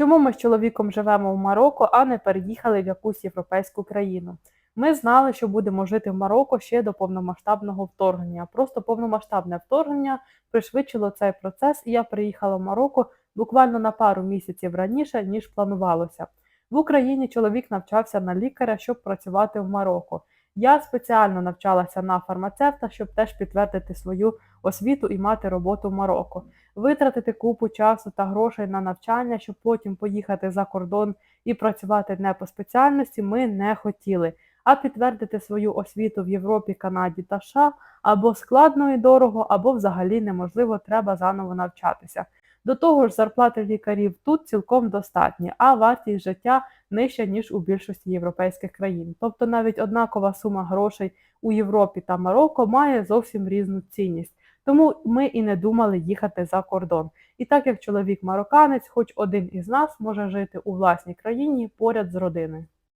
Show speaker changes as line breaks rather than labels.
Чому ми з чоловіком живемо в Марокко, а не переїхали в якусь європейську країну? Ми знали, що будемо жити в Марокко ще до повномасштабного вторгнення. Просто повномасштабне вторгнення пришвидшило цей процес, і я приїхала в Марокко буквально на пару місяців раніше, ніж планувалося. В Україні чоловік навчався на лікаря, щоб працювати в Марокко. Я спеціально навчалася на фармацевта, щоб теж підтвердити свою освіту і мати роботу в Марокко. Витратити купу часу та грошей на навчання, щоб потім поїхати за кордон і працювати не по спеціальності, ми не хотіли. А підтвердити свою освіту в Європі, Канаді та США або складно і дорого, або взагалі неможливо, треба заново навчатися. До того ж, зарплати лікарів тут цілком достатні, а вартість життя нижча, ніж у більшості європейських країн. Тобто навіть однакова сума грошей у Європі та Марокко має зовсім різну цінність. Тому ми і не думали їхати за кордон. І так як чоловік марокканець, хоч один із нас може жити у власній країні поряд з родиною.